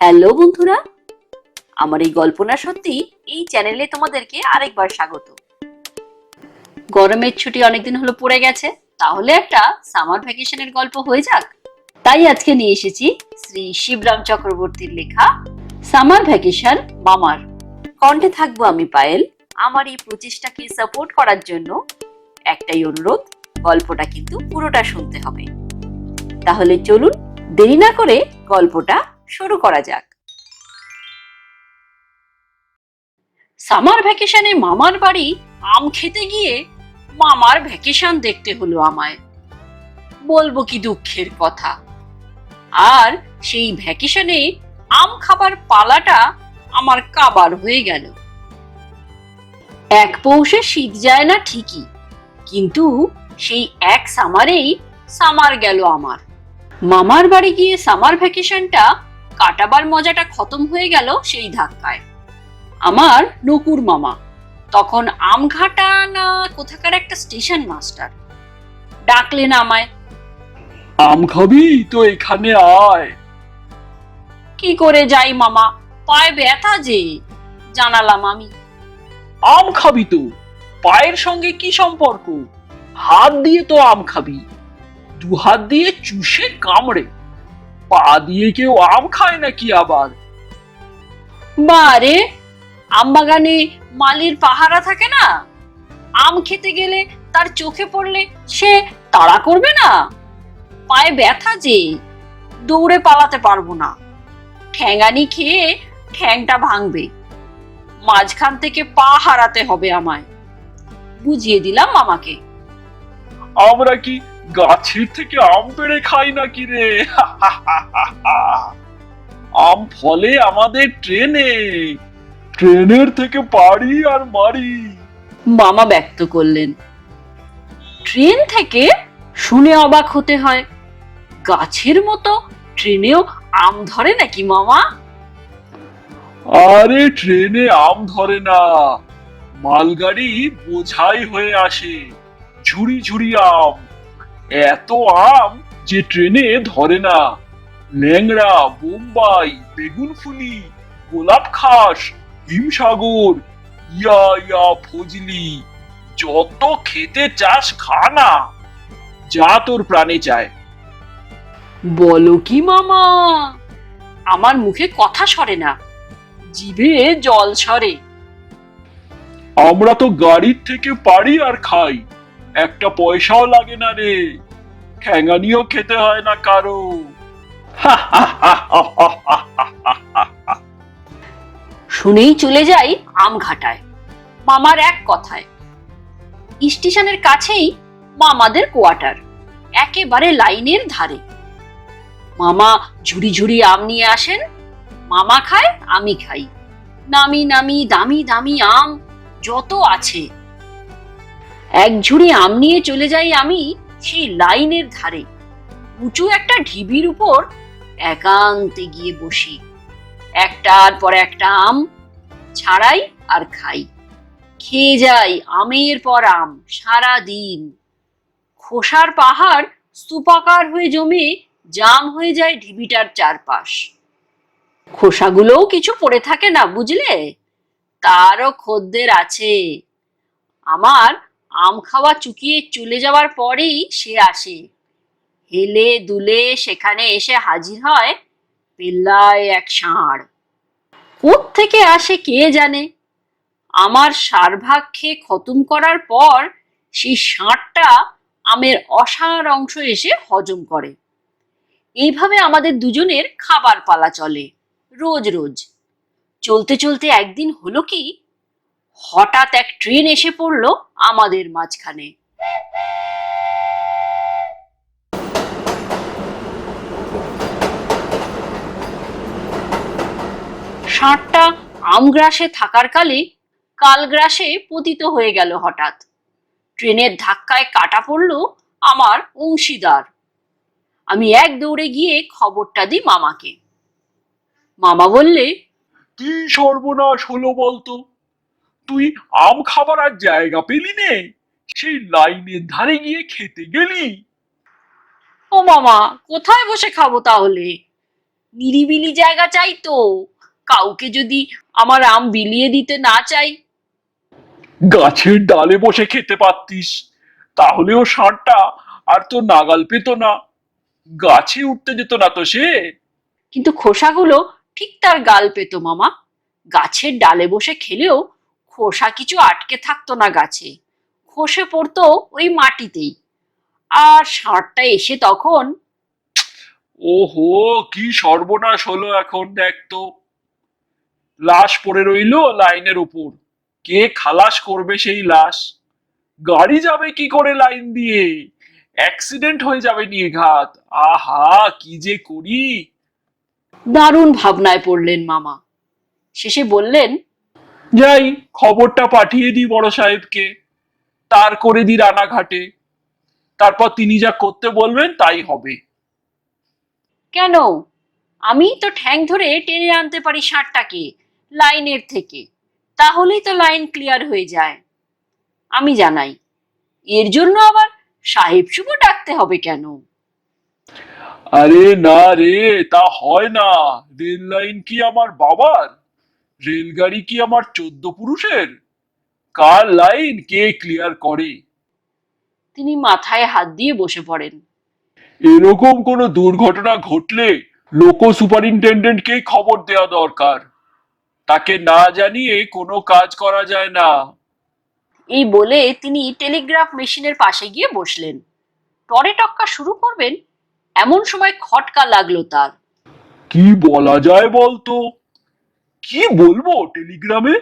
Hello বন্ধুরা, আমার এই গল্প না সত্যি এই চ্যানেলে তোমাদেরকে আরেকবার স্বাগত। গরমের ছুটি অনেকদিন হলো পড়ে গেছে, তাহলে একটা সামার ভ্যাকেশনের গল্প হয়ে যাক। তাই আজকে নিয়ে এসেছি শ্রী শিবরাম চক্রবর্তীর লেখা সামার ভ্যাকেশন মামার। কণ্ঠে থাকব আমি পায়েল, আমার এই প্রচেষ্টাকে সাপোর্ট করার জন্য একটাই অনুরোধ, গল্পটা কিন্তু পুরোটা শুনতে হবে। তাহলে চলুন দেরি না করে গল্পটা শুরু করা যাক। সামার ভ্যাকেশনে মামার বাড়ি আম খেতে গিয়ে মামার ভ্যাকেশন দেখতে হলো আমায়। বলব কি দুঃখের কথা। আর সেই ভ্যাকেশনে আম খাবার পালাটা আমার কাবার হয়ে গেল। এক পৌষে শীত যায় না ঠিকই, কিন্তু সেই এক সামারেই সামার গেল আমার। মামার বাড়ি গিয়ে সামার ভ্যাকেশনটা কাটাবার মজাটা খতম হয়ে গেল সেই ধাক্কায়। আমার নকুর মামা তখন আমঘাটা না কোথাকার একটা স্টেশন মাস্টার ডাকলেন আমায় আম খাবি? তো এখানে আয়। কি করে যাই মামা? পায়ে ব্যথা যে জানালাম আমি। আম খাবি তো? পায়ের সঙ্গে কি সম্পর্ক? হাত দিয়ে তো আম খাবি। দু হাত দিয়ে চুষে কামড়ে। পা দিয়ে কেউ আম খায় নাকি আবার? বারে আম বাগানে মালির পাহারা থাকে না? আম খেতে গেলে তার চোখে পড়লে সে তাড়া করবে না? পায়ে ব্যথা যে দৌড়ে পালাতে পারব না। ঠ্যাঙানি খেয়ে ঠ্যাংটা ভাঙবে। মাঝখান থেকে পা হারাতে হবে আমায়। বুঝিয়ে দিলাম মামাকে। আমরা কি গাছের থেকে আম পেড়ে খাই নাকি রে? আম ফলে আমাদের ট্রেনে ট্রেনের থেকে পারি আর মারি। মামা ব্যক্ত করলেন ট্রেন থেকে শুনে অবাক হতে হয় গাছের মতো ট্রেনেও আম ধরে নাকি মামা? আরে ট্রেনে আম ধরে না মালগাড়ি বোঝাই হয়ে আসে ঝুড়ি ঝুড়ি আম। এত আম যে ট্রেনে ধরে না। ল্যাংড়া বোম্বাই বেগুনফুলি গোলাপ খাস হিমসাগর ইয়া ইয়া ফজলি যত খেতে চাস খা না। যা তোর প্রাণে চায়। বলো কি মামা? আমার মুখে কথা সরে না। জিভে জল সরে। আমরা তো গাড়ির থেকে পারি আর খাই। একটা পয়সাও লাগে না রে। ঠ্যাঙানিও খেতে হয় না কারও। শুনেই চলে যাই আমঘাটায় মামার এক কথায়। স্টেশনের কাছেই মামাদের কোয়ার্টার, একেবারে লাইনের ধারে। মামা ঝুড়ি ঝুড়ি আম নিয়ে আসেন, মামা খায়, আমি খাই। নামি নামি দামি দামি আম যত আছে। এক ঝুড়ি আম নিয়ে চলে যাই আমি সেই লাইনের ধারে। উঁচু একটা ঢিবির উপর একান্তে গিয়ে বসি। একটার পর একটা আম, ছাড়াই আর খাই। খেয়ে যাই আমের পর আম সারা দিন খোসার পাহাড় স্তূপাকার হয়ে জমে জাম হয়ে যায় ঢিবিটার চারপাশ। খোসাগুলোও কিছু পড়ে থাকে না, বুঝলে? তারও খদ্দের আছে। আমার আম খাওয়া চুকিয়ে চলে যাওয়ার পরেই সে আসে। হেলে দুলে সেখানে এসে হাজির হয় পেল্লায় এক ষাঁড়। থেকে আসে কে জানে? আমার সারভাগ খেয়ে খতম করার পর সেই ষাঁড়টা আমের অসার অংশ এসে হজম করে। এইভাবে আমাদের দুজনের খাবার পালা চলে, রোজ রোজ। চলতে চলতে একদিন হলো কি হঠাৎ এক ট্রেন এসে পড়ল আমাদের মাঝখানে। ষাঁড়টা আমগ্রাসে থাকার কালে কালগ্রাসে পতিত হয়ে গেল হঠাৎ। ট্রেনের ধাক্কায় কাটা পড়ল আমার অংশীদার। আমি এক দৌড়ে গিয়ে খবরটা দিই মামাকে। মামা বললে, কি সর্বনাশ হলো বলতো? তুই আম খাবার আর জায়গা পেলি নে। সেই লাইনের ধারে গিয়ে খেতে গেলি। ও মামা কোথায় বসে খাব তাহলে? নিরিবিলি জায়গা চাই তো। কাউকে যদি আমার আম বিলিয়ে দিতে না চাই। গাছের ডালে বসে খেতে পারতিস। তাহলেও ষাঁড়টা আর তো নাগাল পেত না। গাছে উঠতে যেত না তো সে। কিন্তু খোসাগুলো ঠিক তার গাল পেত মামা। গাছের ডালে বসে খেলেও খোসা কিছু আটকে থাকতো না গাছে। খসে পড়তো ওই মাটিতেই। আর ষাঁড়টা এসে তখন ওহো কি সর্বনাশ হলো এখন দেখ তো। লাশ পড়ে রইল লাইনের উপর। কে খালাস করবে সেই লাশ? গাড়ি যাবে কি করে লাইন দিয়ে? অ্যাক্সিডেন্ট হয়ে যাবে নির্ঘাত। আহা কি যে করি। দারুণ ভাবনায় পড়লেন মামা। শেষে বললেন যাই খবরটা পাঠিয়ে দিই বড় সাহেবকে। তার করে দিই রানাঘাটে। তারপর তিনি যা করতে বলবেন তাই হবে। কেন? আমি তো ঠ্যাং ধরে টেনে আনতে পারি ষাঁড়টাকে লাইনের থেকে। তাহলেই তো লাইন ক্লিয়ার হয়ে যায়। আমি জানাই এর জন্য আবার সাহেব শুভ ডাকতে হবে কেন? আরে না রে তা হয় না। রেল লাইন কি আমার বাবার? রেলগাড়ি কি আমার চোদ্দ পুরুষের? কার লাইন কে ক্লিয়ার করে? তিনি মাথায় হাত দিয়ে বসে পড়েন। এরকম কোনো দুর্ঘটনা ঘটলে লোকো সুপারিনটেন্ডেন্টকে খবর দেওয়া দরকার? তাকে না জানিয়ে কোনো কাজ করা যায় না। এই বলে তিনি টেলিগ্রাফ মেশিনের পাশে গিয়ে বসলেন। টরে টক্কা শুরু করবেন? এমন সময় খটকা লাগল তার। কি বলা যায় বলতো? কি বলব টেলিগ্রামে?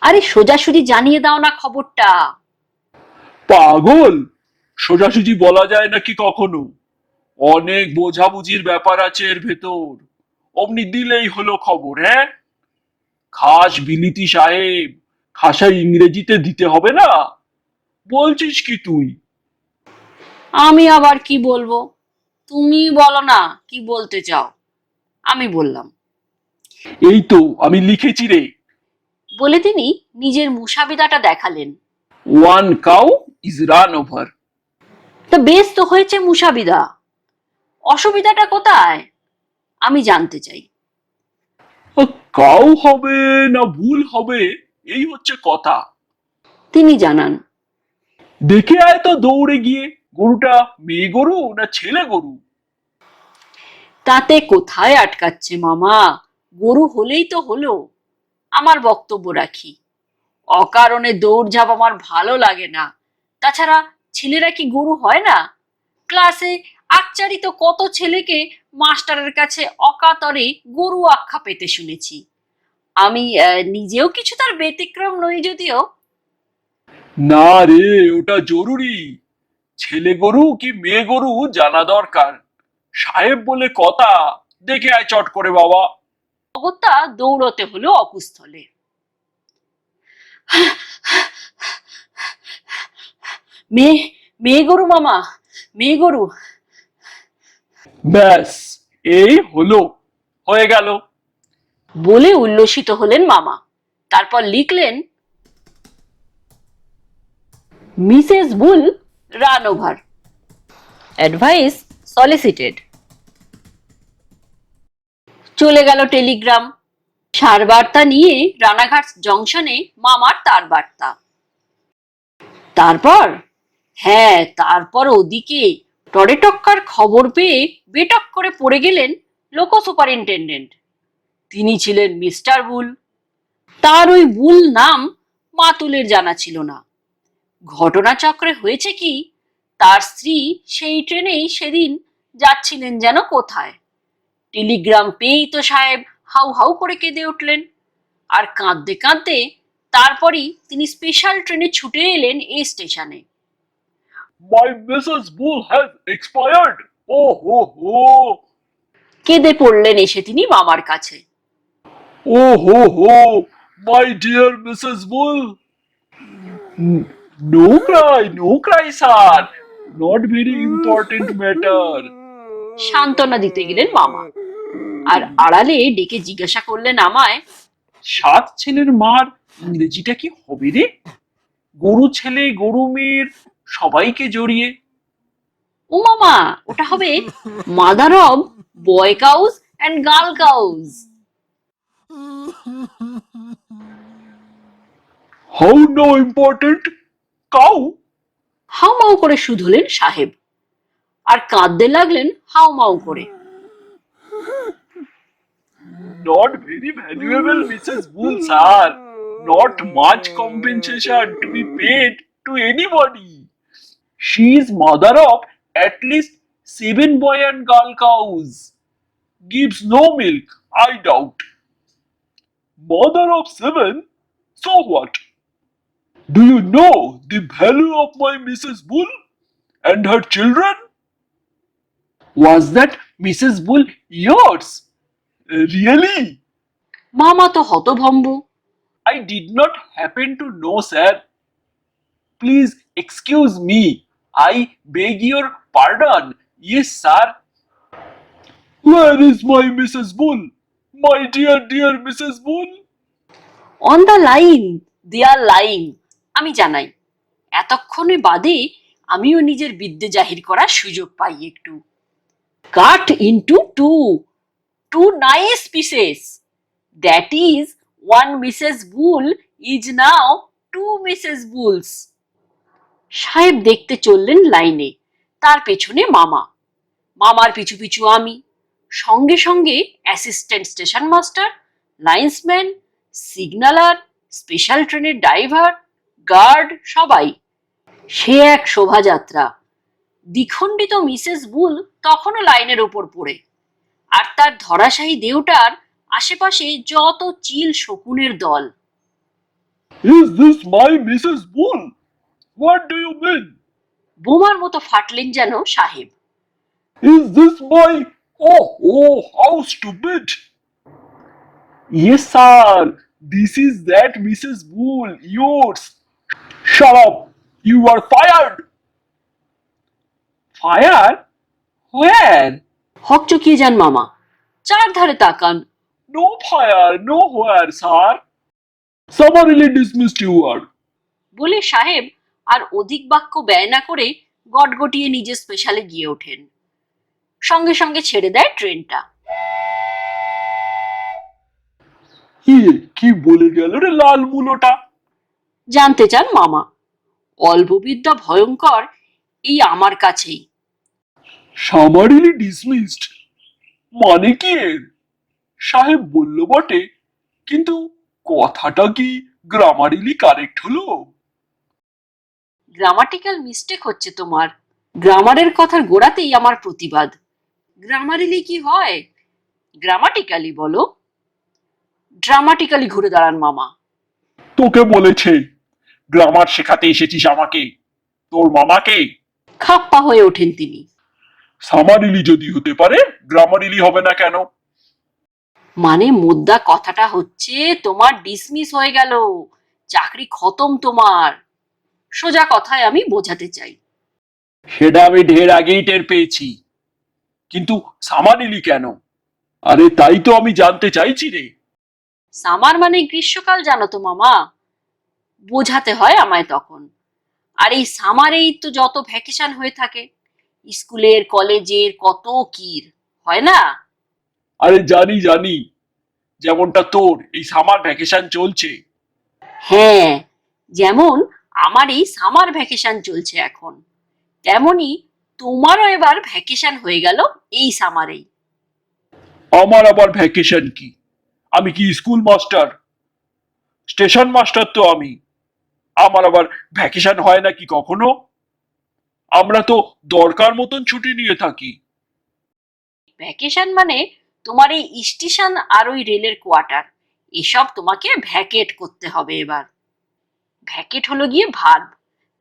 আরে সোজাসুজি জানিয়ে দাও না খবরটা। পাগল! সোজাসুজি বলা যায় নাকি কখনো? অনেক বোঝাবুঝির ব্যাপার আছে এর ভেতর। অমনি দিলেই হলো খবর হ্যাঁ? খাস বিলিতি সাহেব খাসা ইংরেজিতে দিতে হবে না? বলছিস কি তুই? আমি আবার কি বলব? তুমি বলো না কি বলতে চাও। আমি বললাম। এই তো আমি লিখেছি রে। বলে তিনি নিজের মুসাবিদাটা দেখালেন। One cow is run over. তা বেশ তো হয়েছে মুসাবিদা। অসুবিধাটা কোথায়? আমি জানতে চাই। কাউ হবে না ভুল হবে এই হচ্ছে কথা। তিনি জানান দেখে আয় তো দৌড়ে গিয়ে গরুটা মেয়ে গরু না ছেলে গরু? তাতে কোথায় আটকাচ্ছে মামা? গরু হলেই তো হলো, আমার বক্তব্য রাখি। অকারণে দৌড়ঝাঁপ আমার ভালো লাগে না। তাছাড়া ছেলেরা কি গরু হয় না? ক্লাসে আকচারিত কত ছেলেকে মাস্টারের কাছে অকাতরে গরু আখ্যা পেতে শুনেছি। আমি নিজেও কিছু তার ব্যতিক্রম নই যদিও। না রে, ওটা জরুরি। ছেলে গরু কি মেয়ে গরু জানা দরকার। সাহেব বলে কথা, দেখে আয় চট করে বাবা। অগত্যা দৌড়তে হলো অকুস্থলে। মেয়ে মেয়ে গরু মামা মেয়ে গরু। ব্যাস এই হলো হয়ে গেল। বলে উল্লসিত হলেন মামা। তারপর লিখলেন Mrs Bull run over. Advice solicited চলে গেল টেলিগ্রাম। সার বার্তা নিয়ে রানাঘাট জংশনে মামার তার বার্তা। তারপর? হ্যাঁ তারপর ওদিকে টরেটক্কার খবর পেয়ে বেটক করে পড়ে গেলেন লোকো সুপারিনটেন্ডেন্ট। তিনি ছিলেন মিস্টার বুল। তার ওই বুল নাম মাতুলের জানা ছিল না। ঘটনাচক্রে হয়েছে কি, তার স্ত্রী সেই ট্রেনেই সেদিন যাচ্ছিলেন যেন কোথায়। টেলিগ্রাম পেয়েই তো সাহেব হাউ হাউ করে কেঁদে উঠলেন। আর কাঁদতে কাঁদতে তারপরই তিনি স্পেশাল ট্রেনে ছুটে এলেন এই স্টেশনে my Mrs Bull has expired ও হো হো কেঁদে পড়লেন এসে তিনি মামার কাছে। ও হো হো my dear Mrs Bull no cry no cry sir. Not very important matter সান্ত্বনা দিতে গেলেন মামা। আর আড়ালে ডেকে জিজ্ঞাসা করলেন আমায় সাত ছেলের মার ইংরেজিটা কি হবে রে? গরু ছেলে গরু মেয়ের সবাইকে জড়িয়ে। ও মামা ওটা হবে mother of boy cows and girl cows how no important cow? How মাউ করে শুধলেন সাহেব। আর কাঁদতে লাগলেন হাউ মাউ করে not very valuable, Mrs. Bull, sir. Not much compensation to be paid to anybody. She is mother of at least seven boy and girl cows. Gives no milk, I doubt. Mother of seven? So what? Do you know the value of my Mrs. Bull and her children? Was that Mrs. Bull yours? Really? মামা তো হতভম্ব I did not happen to know, sir. Please excuse me. I beg your pardon. Yes, sir. Where is my Mrs. Bull? My dear, dear Mrs. Bull? On the line there line আমি জানাই এতক্ষণে বাদে আমিও নিজের বিদ্যে জাহির করার সুযোগ পাই একটু cut into two two nice pieces that is one Mrs Bull is now two Mrs Bulls সাহেব দেখতে চললেন লাইনে। তার পেছনে মামা। মামার পিছু পিছু আমি। সঙ্গে সঙ্গে assistant station master linesman signaller special ট্রেনের ড্রাইভার গার্ড সবাই। সে এক শোভাযাত্রা। দ্বিখণ্ডিত মিসেস বুল তখনও লাইনের ওপর পড়ে। আর তার ধরাশাহী দেউটার আশেপাশে যত চিল শকুনের দল। Is this my Mrs Bull what do you বোমার মতো ফাটলেন যেন সাহেব। Is this my oh oh how stupid yes sir this that Mrs Bull yours shut up you are Fire? Where? হকচকিয়ে যান মামা চার ধারে তাকান No fire, nowhere, sir. Summarily dismissed you are. বলে সাহেব আর অধিক বাক্য ব্যয় না করে গটগটিয়ে নিজের স্পেশালে গিয়ে ওঠেন সঙ্গে সঙ্গে ছেড়ে দেয় ট্রেনটা কি বলে গেল রে লাল মুলোটা জানতে চান মামা অল্পবিদ্যা ভয়ঙ্কর এই আমার কাছেই সামারিলি ডিসমিসড মানে কি এর? সাহেব বলল বটে। কিন্তু কথাটা কি গ্রামারিলি কারেক্ট হলো? গ্রামাটিক্যাল মিস্টেক হচ্ছে তোমার। গ্রামারের কথার গোড়াতেই আমার প্রতিবাদ। গ্রামারিলি কি হয়? গ্রামাটিক্যালি বলো। ড্রামাটিক্যালি ঘুরে দাঁড়ান মামা। তোকে বলেছে গ্রামার শেখাতে এসেছিস আমাকে। তোর মামাকে। খাপ্পা হয়ে ওঠেন তিনি। সামারিলি যদি হতে পারে গ্রামারিলি হবে না কেন? মানে মুদ্রা কথাটা হচ্ছে তোমার ডিসমিস হয়ে গেল চাকরি খতম তোমার। সোজা কথায় আমি বোঝাতে চাই। সেটা আমি ঢের আগেই টের পেয়েছি। কিন্তু সামারিলি কেন? আরে তাই তো আমি জানতে চাইছি রে। সামার মানে গ্রীষ্মকাল জানো তো মামা? বোঝাতে হয় আমায় তখন। আর এই সামারেই তো যত ভ্যাকেশন হয়ে থাকে। স্কুলের কলেজের কত কির হয় না? আরে জানি জানি। যেমনটা তোর এই সামার ভ্যাকেশন চলছে। হ্যাঁ যেমন আমার এই সামার ভ্যাকেশন চলছে এখন। তেমনি তোমারও এবার ভ্যাকেশন হয়ে গেল এই সামারেই। আমার আবার ভ্যাকেশন কি? আমি কি স্কুল মাস্টার স্টেশন মাস্টার তো আমি। আমার আবার ভ্যাকেশন হয় নাকি কখনো? আমরা তো দরকার মতন ছুটি নিয়ে থাকি। ভ্যাকেশন মানে তোমার এই স্টেশন আর ওই রেলের কোয়ার্টার এসব তোমাকে ভ্যাকেট করতে হবে এবার। ভ্যাকেট হলো গিয়ে ভার্ব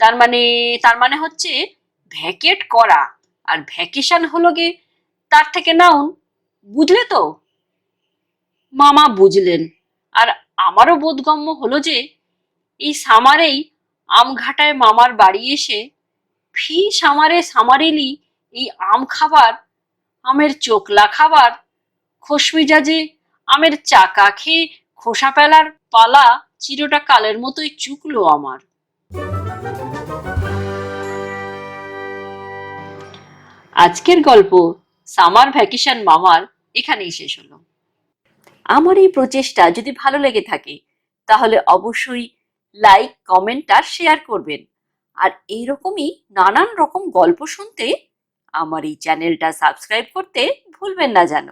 তার মানে তার মানে হচ্ছে ভ্যাকেট করা। আর ভ্যাকেশন হলো গিয়ে তার থেকে নাউন বুঝলে তো? মামা বুঝলেন। আর আমারও বোধগম্য হলো যে এই সামারেই আমঘাটায় মামার বাড়ি এসে ফি সামারে সামারেলি, এই আম খাবার, আমের চোকলা খাবার, খোশমিজাজে আমের চাকা খেয়ে খোসা পেলার পালা চিরটা কালের মতোই চুকলো আমার। আজকের গল্প, সামার ভ্যাকেশন মামার, এখানেই শেষ হলো। আমার এই প্রচেষ্টা যদি ভালো লেগে থাকে, তাহলে অবশ্যই লাইক, কমেন্ট আর শেয়ার করবেন। আর এইরকমই নানান রকম গল্প শুনতে আমার এই চ্যানেলটা সাবস্ক্রাইব করতে ভুলবেন না যেন।